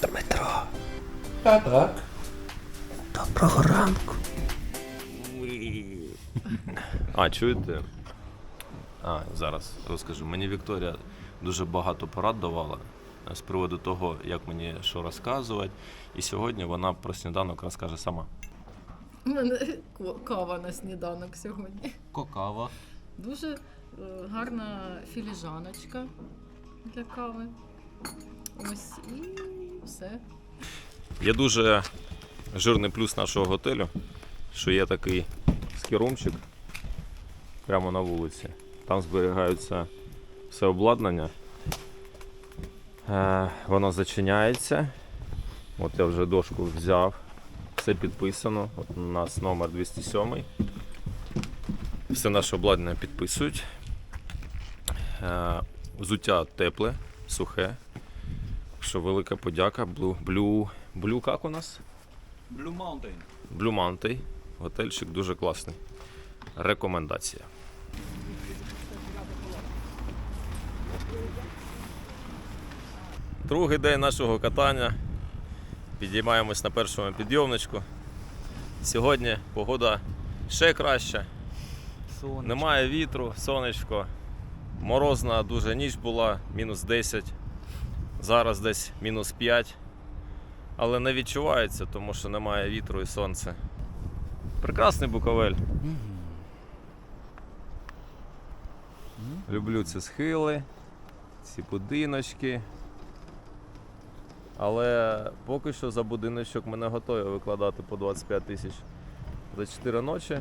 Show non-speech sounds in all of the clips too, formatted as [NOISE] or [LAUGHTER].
Дмитро, Так, так. доброго ранку. А, чуєте? А, зараз розкажу. Мені Вікторія дуже багато порад давала е, з приводу того, як мені що розказувати. І сьогодні вона про сніданок розкаже сама. У мене кава на сніданок сьогодні. Кокава. Дуже е, гарна філіжаночка для кави. Ось і все. Є дуже жирний плюс нашого готелю, що є такий скірумчик прямо на вулиці. Там зберігаються все обладнання. Е, воно зачиняється. От я вже дошку взяв. Все підписано. От у нас номер 207. Все наше обладнання підписують. Е, взуття тепле, сухе. Що велика подяка. Blue, Blue, Blue як у нас? Blue Mountain. Blue Mountain. Готельчик дуже класний. Рекомендація. Другий день нашого катання. Підіймаємось на першому підйомничку. Сьогодні погода ще краща. Немає вітру, сонечко. Морозна дуже ніч була, мінус 10. Зараз десь мінус 5. Але не відчувається, тому що немає вітру і сонця. Прекрасний Буковель. Люблю ці схили, ці будиночки. Але поки що за будиночок ми не готові викладати по 25 тисяч за 4 ночі.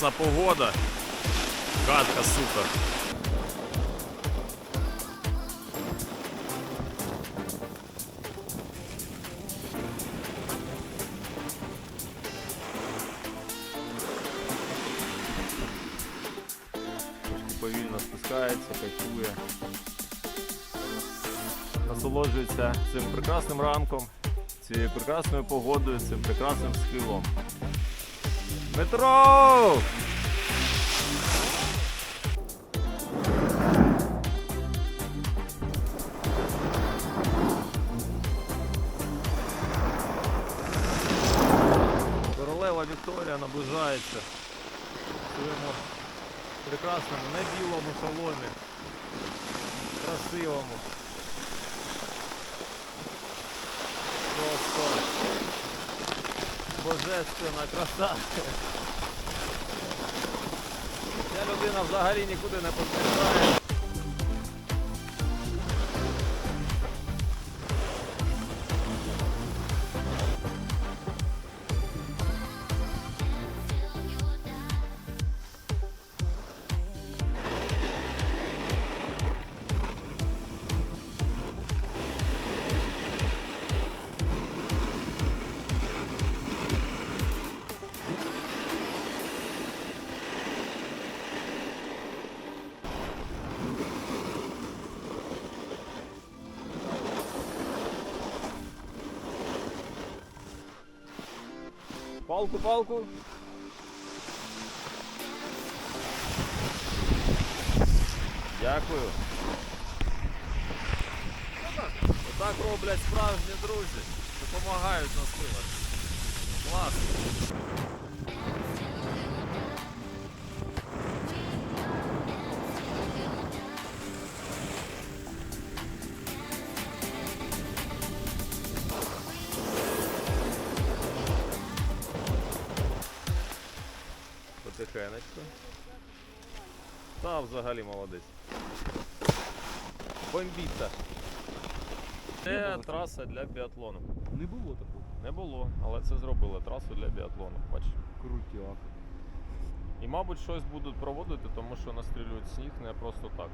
Класна погода. Катка супер. Повільно спускається, кайфує. Насолоджується цим прекрасним ранком, цією прекрасною погодою, цим прекрасним схилом. Метро! Королева Вікторія наближається в своєму прекрасному, не білому салоні. Красивому. Просто божественна краса. Ця людина взагалі нікуди не поспішає. Палку, палку. Дякую. Отак роблять справжні друзі. Допомагають на силах. Клас. Потихенечку. Та взагалі молодець. Бомбіта. Це траса для біатлону. Не було такого. Не було, але це зробили трасу для біатлону. Бач. Крутяк. І, мабуть, щось будуть проводити, тому що настрілюють сніг не просто так.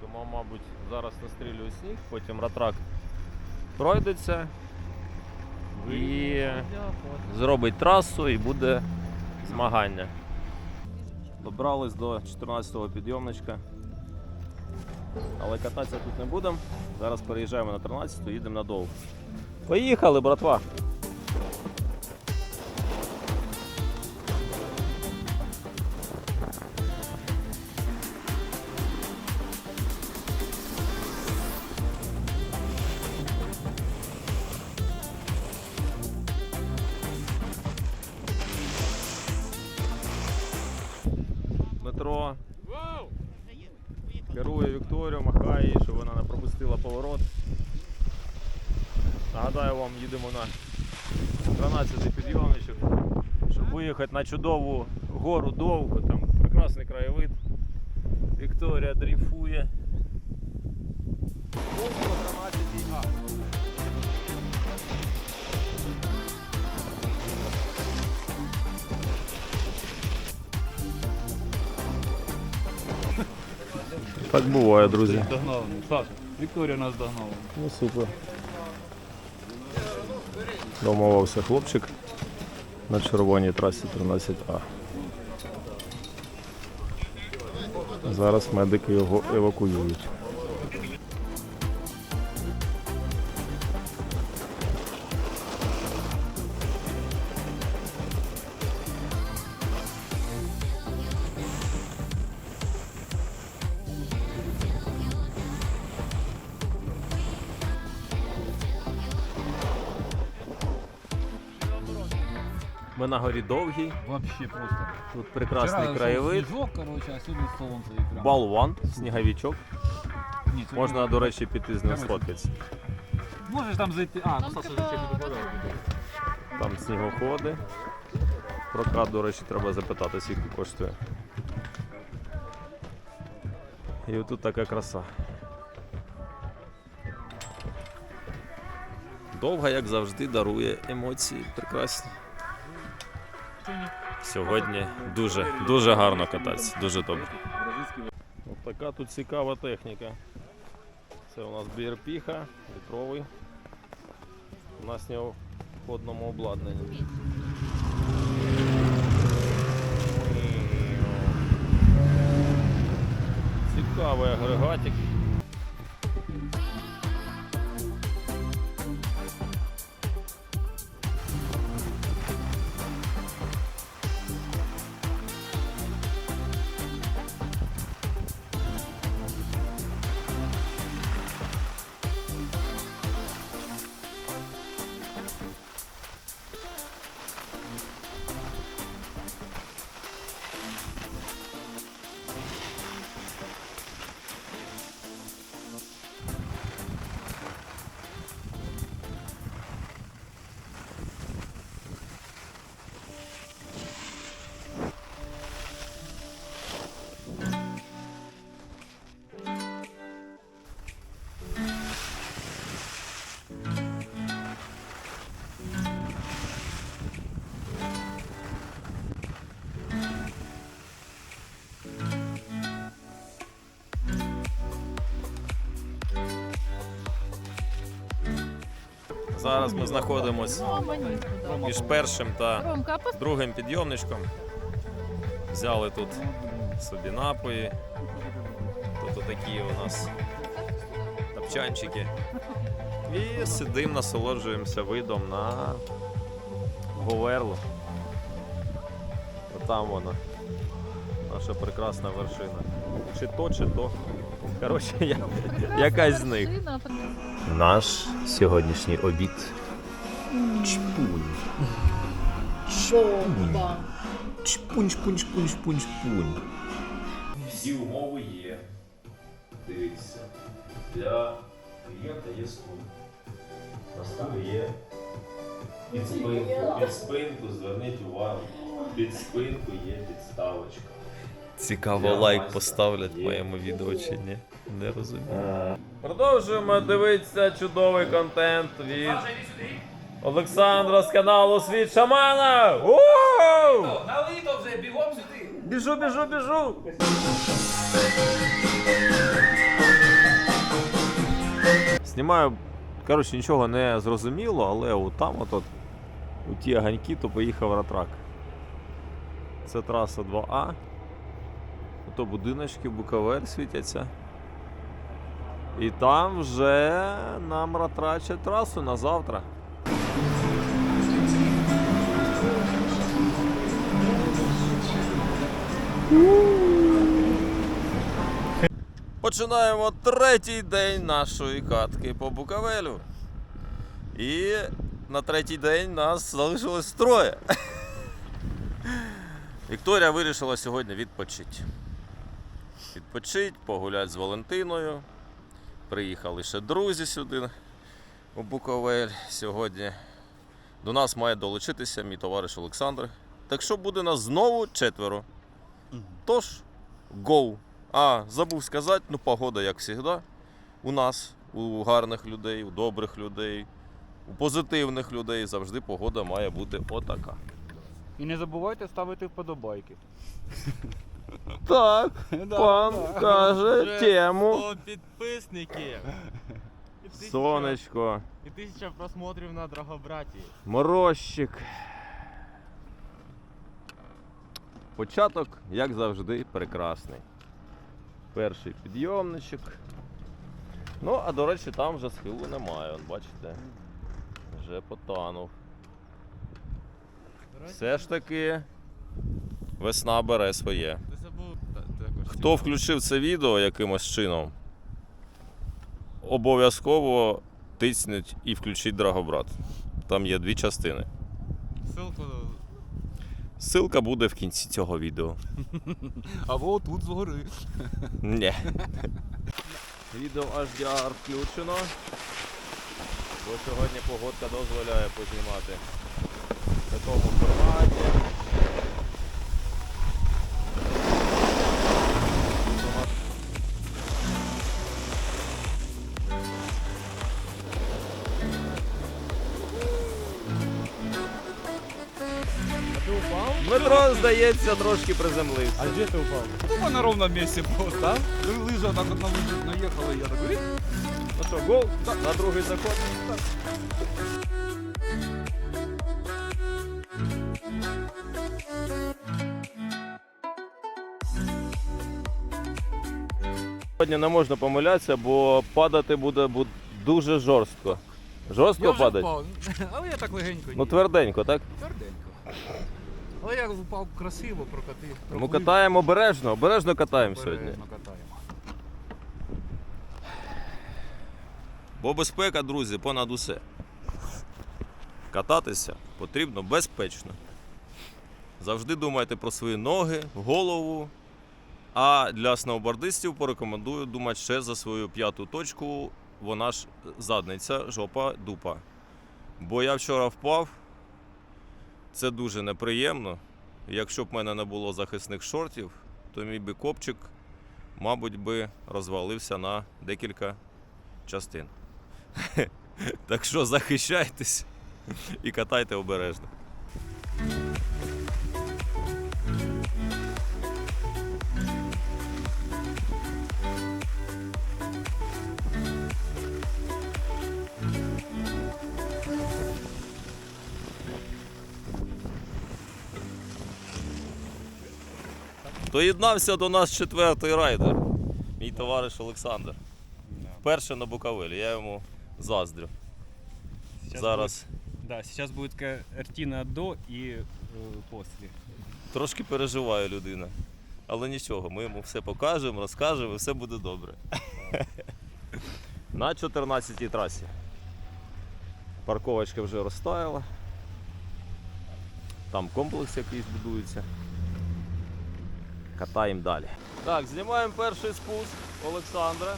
Тому, мабуть, зараз настрілюють сніг, потім ратрак пройдеться, і зробить трасу і буде змагання. Добрались до 14-го підйомничка. Але кататися тут не будемо. Зараз переїжджаємо на 13-ту, їдемо надовго. Поїхали, братва! Виїхати на чудову гору довго, там прекрасний краєвид. Вікторія дрейфує. Ось на 13 А. Так буває, друзі. Догнав. Саша, Вікторія нас догнала. Ну супер. Домовився хлопчик на червоній трасі 13А. Зараз медики його евакуюють. Горі довгій, Вообще просто. тут прекрасний краєвид. Сніжок, короче, а сьогодні сонце і прям. Балван, сніговичок. Ні, сьогодні- Можна, до речі, піти з ним Коротше. сфоткатися. Можеш там зайти. А, ну Саша не. Там снігоходи. Прокат, до речі, треба запитати, скільки коштує. І отут така краса. Довга, як завжди, дарує емоції прекрасні. Сьогодні дуже, дуже гарно кататися, дуже добре. Ось така тут цікава техніка. Це у нас BRP-ха, літровий. На снігоходному обладнанні. Цікавий агрегатик. Зараз ми знаходимося між першим та другим підйомничком. Взяли тут собі напої. Тут такі у нас тапчанчики. І сидимо, насолоджуємося видом на Говерлу. Там вона. Наша прекрасна вершина. Чи то, чи то. Коротше, я, якась з них. Наш сьогоднішній обід. Чпунь. Бомба. Чпунь, шпунь, шпунь, шпунь, шпунь. Всі умови є. Дивіться. Для клієнта є стул. На столі є. Під спинку, під спинку, зверніть увагу. Під спинку є підставочка. Цікаво, лайк поставлять моєму відео чи ні. Не розумію. Продовжуємо дивитися чудовий контент від Олександра з каналу Світ Шамана. Ууу! Налито вже, бігом сюди. Біжу, біжу, біжу. Знімаю, коротше, нічого не зрозуміло, але от там от, от у ті огоньки, то поїхав ратрак. Це траса 2А. Ото будиночки Буковель світяться. І там вже нам ратрачать трасу на завтра. Починаємо третій день нашої катки по Буковелю. І на третій день нас залишилось троє. [LAUGHS] Вікторія вирішила сьогодні відпочити. Відпочити, погуляти з Валентиною. Приїхали ще друзі сюди у Буковель сьогодні. До нас має долучитися мій товариш Олександр. Так що буде нас знову четверо. Тож, гоу. А, забув сказати, ну погода, як завжди, у нас, у гарних людей, у добрих людей, у позитивних людей завжди погода має бути отака. І не забувайте ставити вподобайки. Так, [LAUGHS] пан каже тему. 100 підписників. І тисяча- Сонечко, І тисяча просмотрів на Драгобраті. морозчик. Початок, як завжди, прекрасний. Перший підйомничок. Ну, а до речі, там вже схилу немає, он, бачите. Вже потанув. Все ж таки, весна бере своє. Ти забув та- також. Хто включив це відео якимось чином, обов'язково тисніть і включіть Драгобрат. Там є дві частини. Ссылку Ссылка буде в кінці цього відео. [LAUGHS] Або тут згори. Ні. [LAUGHS] Відео HDR включено. Бо сьогодні погодка дозволяє познімати в такому форматі. Здається, трошки приземлився. А де ти упав? Ну, на ровному місці просто. Так? Лижа так на лижу наїхала, і я такий. Ну що, гол? На другий заход. Сьогодні не можна помилятися, бо падати буде бу- дуже жорстко. Жорстко падати? впав. Але я так легенько. Ну тверденько, так? Але я впав красиво, прокатив. Ми проплив. катаємо обережно, обережно катаємо сьогодні. Обережно катаємо. Бо безпека, друзі, понад усе. Кататися потрібно безпечно. Завжди думайте про свої ноги, голову. А для сноубордистів порекомендую думати ще за свою п'яту точку. Вона ж задниця, жопа, дупа. Бо я вчора впав. Це дуже неприємно. Якщо б в мене не було захисних шортів, то мій би копчик, мабуть, би розвалився на декілька частин. [LAUGHS] Так що захищайтесь і катайте обережно. Доєднався до нас четвертий райдер, мій товариш Олександр. Вперше на Буковелі, я йому заздрю. Сейчас Зараз будет- да, сейчас будет картина до и э, после. трошки переживає людина. Але нічого, ми йому все покажемо, розкажемо, і все буде добре. [LAUGHS] На 14-й трасі. Парковочка вже розтаяла. Там комплекс якийсь будується. Катаємо далі. Так, знімаємо перший спуск Олександра.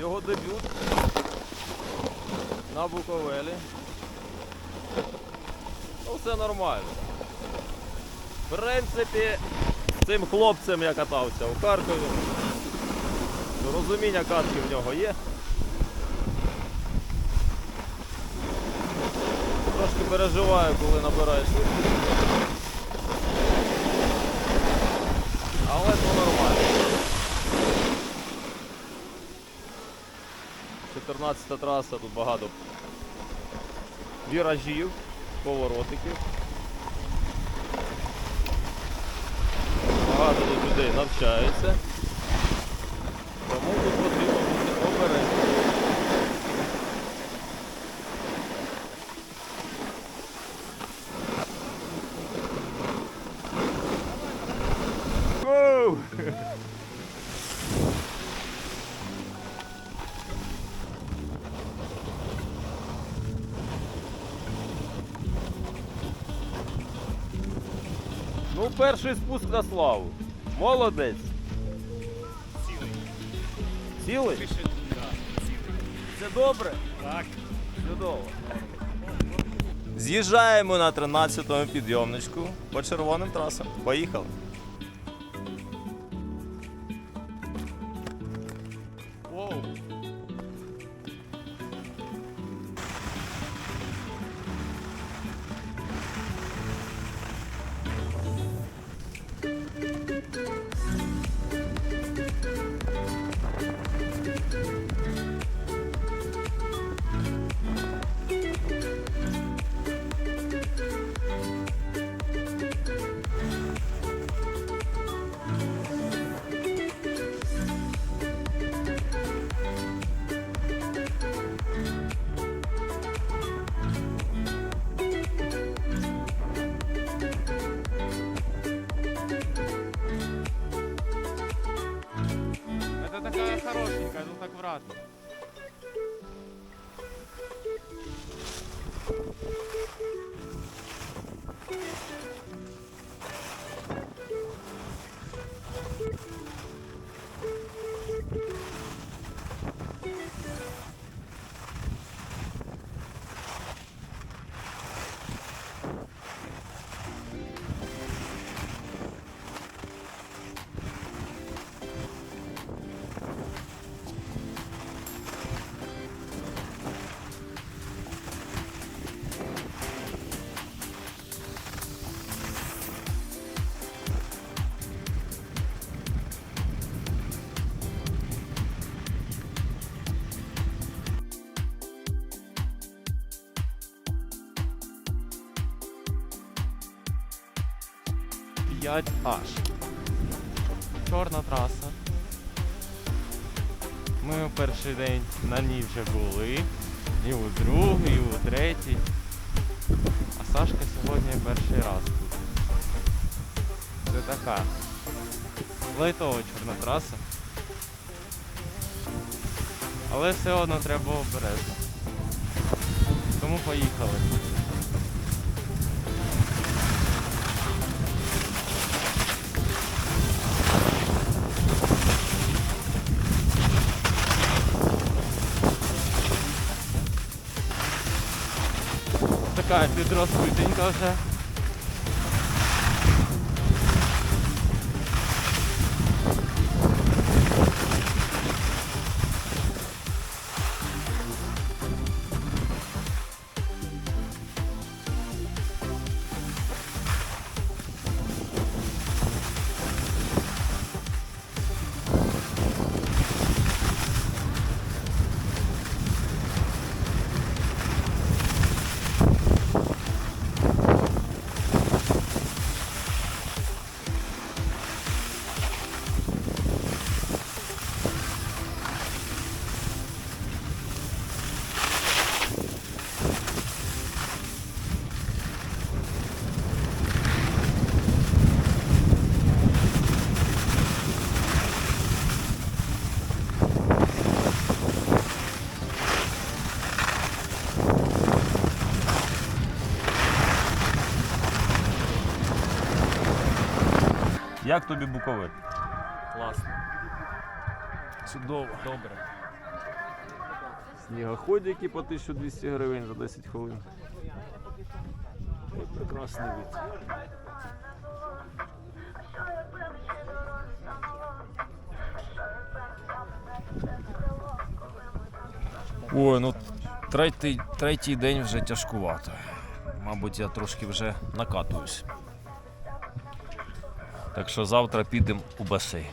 Його дебют на Буковелі. Ну, все нормально. В принципі, цим хлопцем я катався у Харкові. Розуміння катки в нього є. Трошки переживаю, коли набираєш швидкість. Але то нормально. 14 траса, тут багато віражів. поворотиків. Багато тут людей навчаються. Тому тут потрібно бути обережним. Воу! Ну, перший спуск на славу. Молодець. Цілий. Цілий? Це добре? Так. Чудово. З'їжджаємо на 13-му підйомничку по червоним трасам. Поїхали. такая хорошенькая, ну так врата. 5H. Чорна траса. Ми в перший день на ній вже були. І у другий, і у третій. А Сашка сьогодні перший раз тут. Це така. Лайтова чорна траса. Але все одно треба обережно. Тому поїхали. Така підрозбитенька вже. Як тобі Буковель? Класно. Чудово. Добре. Снігоходики по 1200 гривень за 10 хвилин. Ой, прекрасний вид. Ой, ну третій, третій день вже тяжкувато. Мабуть, я трошки вже накатуюсь. Так що завтра підемо у басейн.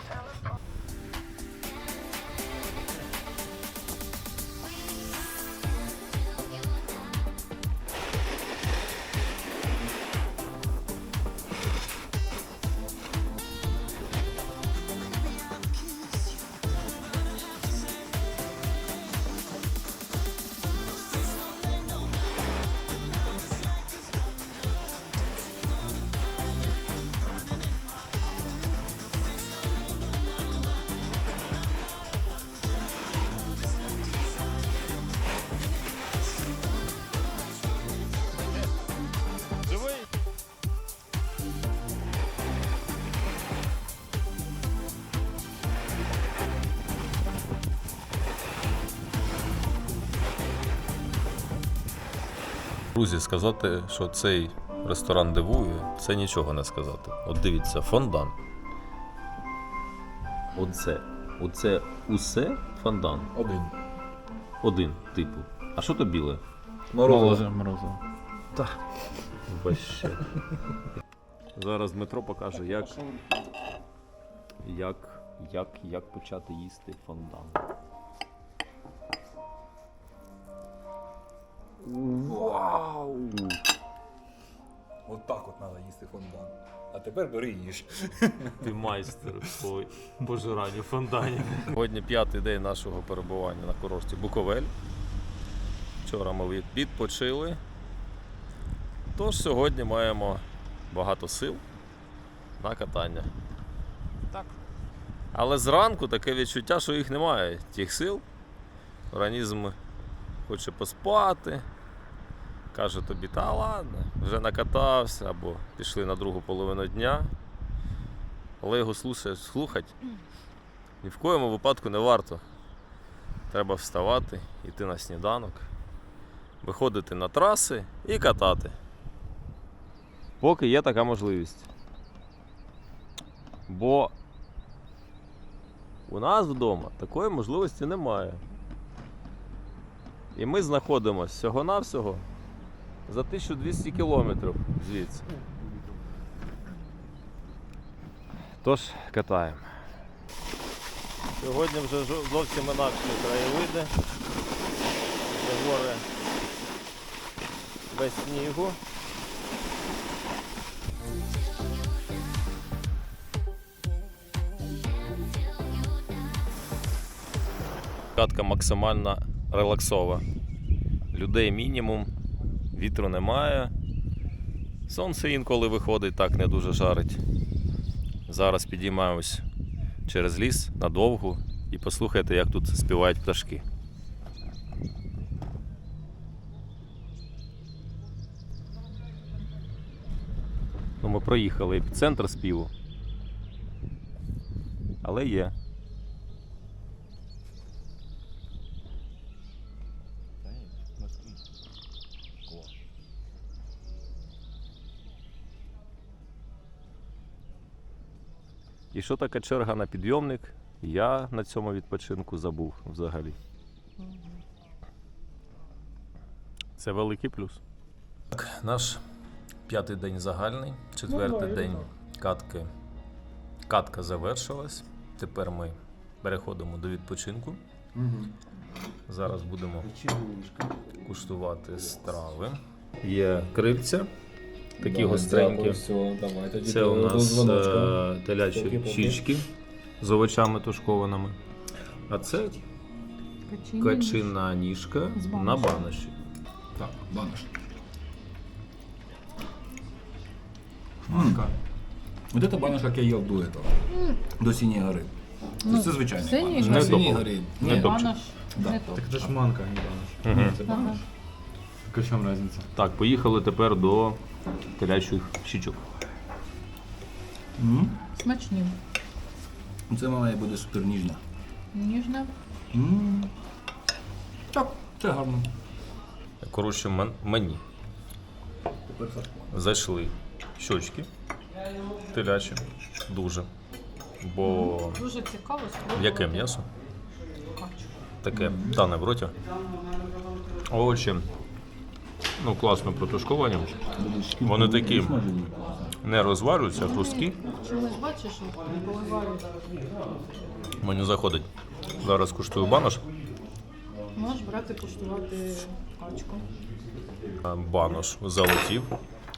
Друзі, сказати, що цей ресторан дивує, це нічого не сказати. От дивіться, фондан. Оце. Оце усе фондан. Один. Один, типу. А що то біле? Морозиво. морозиво. Вообще. Зараз Дмитро покаже, як, як, як, як почати їсти фондан. Вау! От так от треба їсти фондан. А тепер бери і їж. Ти майстер по пожиранню фонданів. Сьогодні п'ятий день нашого перебування на курорті Буковель. Вчора ми відпочили. Тож сьогодні маємо багато сил на катання. Так. Але зранку таке відчуття, що їх немає, тих сил. Організм хоче поспати. Каже тобі, та ладно, вже накатався, або пішли на другу половину дня. Але його слухати ні в коєму випадку не варто. Треба вставати, йти на сніданок, виходити на траси і катати. Поки є така можливість. Бо у нас вдома такої можливості немає. І ми знаходимося всього-навсього за 1200 кілометрів звідси. Тож катаємо. Сьогодні вже зовсім інакші краєвиди. Вже гори без снігу. Катка максимально релаксова. Людей мінімум, вітру немає. Сонце інколи виходить, так не дуже жарить. Зараз підіймаємось через ліс надовгу і послухайте, як тут співають пташки. Ну, ми проїхали епіцентр співу. Але є. І що таке черга на підйомник? Я на цьому відпочинку забув взагалі. Це великий плюс. Так, наш п'ятий день загальний, четвертий день катки. Катка завершилась. Тепер ми переходимо до відпочинку. Зараз будемо куштувати страви. Є кривця, такі гостренькі. Все, давай тоді Це до- у до нас дзвоночка. е, телячі Поки-поки. щічки з овочами тушкованими. А це качина ніжка З на баношем. баноші. Так, банош. Манка. Вот это банош, как я ел до этого. До Синей горы. То Ну, есть це звичайний синій банош. Не На Синій топовий. горі. Не Ні, топовий. Банош Да. не топ. Это ж манка, а не банош. Угу. це Ага. банош. Так в чем разница? Так, поїхали тепер до телячих щічок. М. Смачні. Це має буде супер ніжна. Ніжне. М. Так, це гарно. Коротше, мен- мені Тепер зайшли щочки телячі, дуже. Бо Дуже цікаво спробувати. яке м'ясо? Таке тане в роті. Овочі. Ну, класно протушковані. Вони такі не розварюються, хрусткі. Чомусь бачиш. Мені заходить. Зараз куштую банош. Можеш брати куштувати качку. Банош залетів.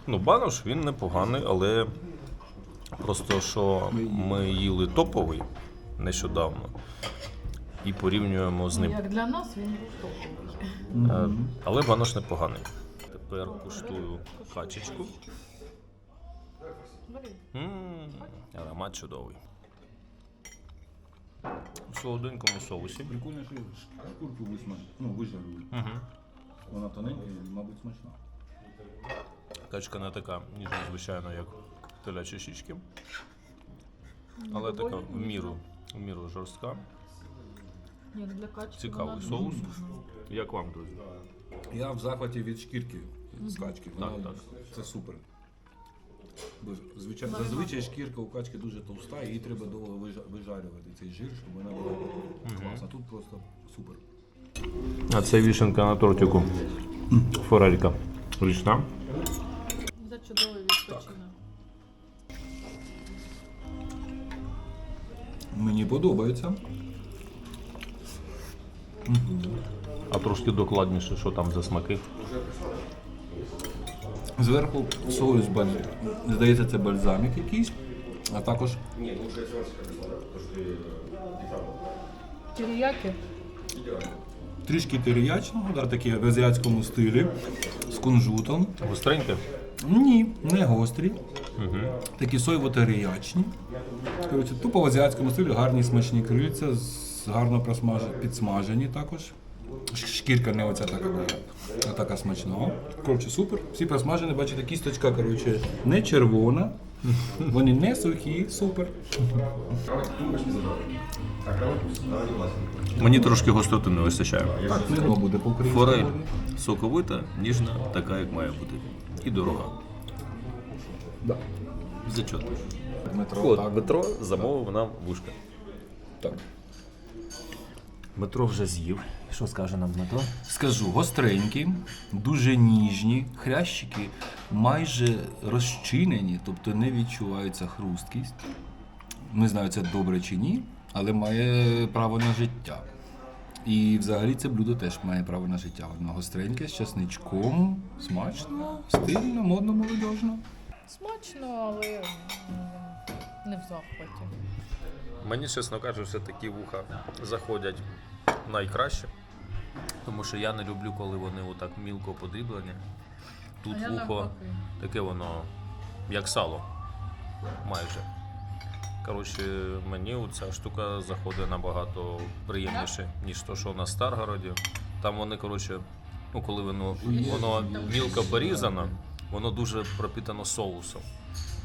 Ну, банош він непоганий, але просто що ми їли топовий нещодавно і порівнюємо з ним. Як для нас він топовий. Е, Але банош непоганий. Тепер куштую качечку. Аромат чудовий. В солоденькому соусі. Прикольно, що шкурку висмаж... ну, вижарили. Угу. Вона тоненька і, мабуть, смачна. Качка не така ніжна, звичайно, як телячі щічки. Але така в міру, в міру жорстка. Як для качки. Цікавий вона- соус. Як вам, друзі? Я в захваті від шкірки з качки. Так, Вона- так. Це супер. Бо звичайно, зазвичай шкірка у качки дуже товста, і їй треба довго вижа- вижарювати цей жир, щоб вона була класна. Тут просто супер. А це вішенка на тортику. Форелька. Річна. За чудовий відпочинок. Мені подобається. А трошки докладніше, що там за смаки. Зверху соус бальзам. Здається, це бальзамік якийсь, а також Теріяки? трішки теріячного, да, таке в азіатському стилі, з кунжутом. Гостреньке? Ні, не гострі. Такі соєво-теріячні. Тупо в азіатському стилі гарні смачні крильця, з- гарно просмаж- підсмажені також. Шкірка не оця така, а така смачна. Коротше, супер. Всі просмажені, бачите, кісточка, коротше, не червона. Вони не сухі, супер. Мені трошки гостроти не вистачає. Так, не буде по Форель соковита, ніжна, така, як має бути. І дорога. Да. Зачет. Так. Дмитро замовив нам вушка. так. Дмитро вже з'їв. Що скаже нам Дмитро? Скажу, гостренькі, дуже ніжні, хрящики майже розчинені, тобто не відчувається хрусткість. Не знаю, це добре чи ні, але має право на життя. І взагалі це блюдо теж має право на життя. Воно гостреньке, з часничком, смачно, стильно, модно, молодіжно. Смачно, але не в захваті. Мені, чесно кажучи, такі вуха заходять найкраще. Тому що я не люблю, коли вони отак мілко подріблені. Тут А вухо навпаки. таке воно, як сало. Майже. Коротше, мені ця штука заходить набагато приємніше, ніж то, що на Старгороді. Там вони, коротше, ну коли воно, воно мілко порізано, воно дуже пропитано соусом.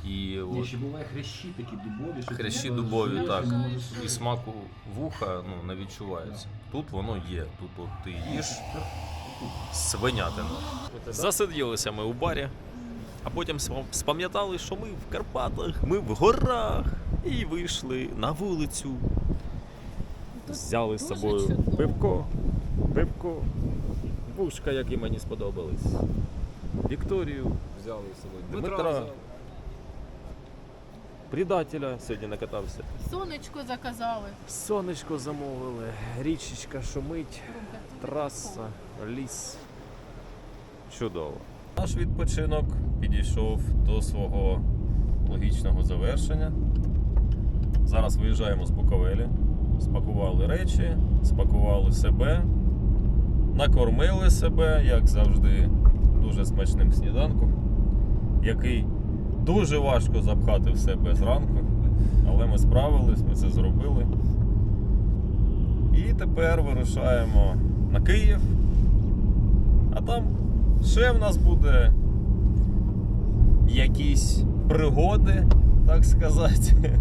І от, ще буває хрящі такі дубові. що Хрящі ти дубові, жуєш, так. не можеш І смаку вуха ну, не відчувається. Тут воно є. Тут от ти їш свинятину. Засиділися ми у барі, а потім спам- спам'ятали, що ми в Карпатах, ми в горах. І вийшли на вулицю. Взяли з дуже собою чудово. пивко, пивко, вушка, які мені сподобались. Вікторію взяли з собою. Дмитра. Предателя сьогодні накатався. Сонечко заказали. Сонечко замовили, річечка шумить, траса, ліс. Чудово. Наш відпочинок підійшов до свого логічного завершення. Зараз виїжджаємо з Буковелі. Спакували речі, спакували себе, накормили себе, як завжди, дуже смачним сніданком, який дуже важко запхати в себе зранку. Але ми справились, ми це зробили. І тепер вирушаємо на Київ. А там ще в нас буде якісь пригоди, так сказати.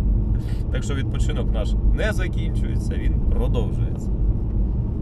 Так що відпочинок наш не закінчується, він продовжується.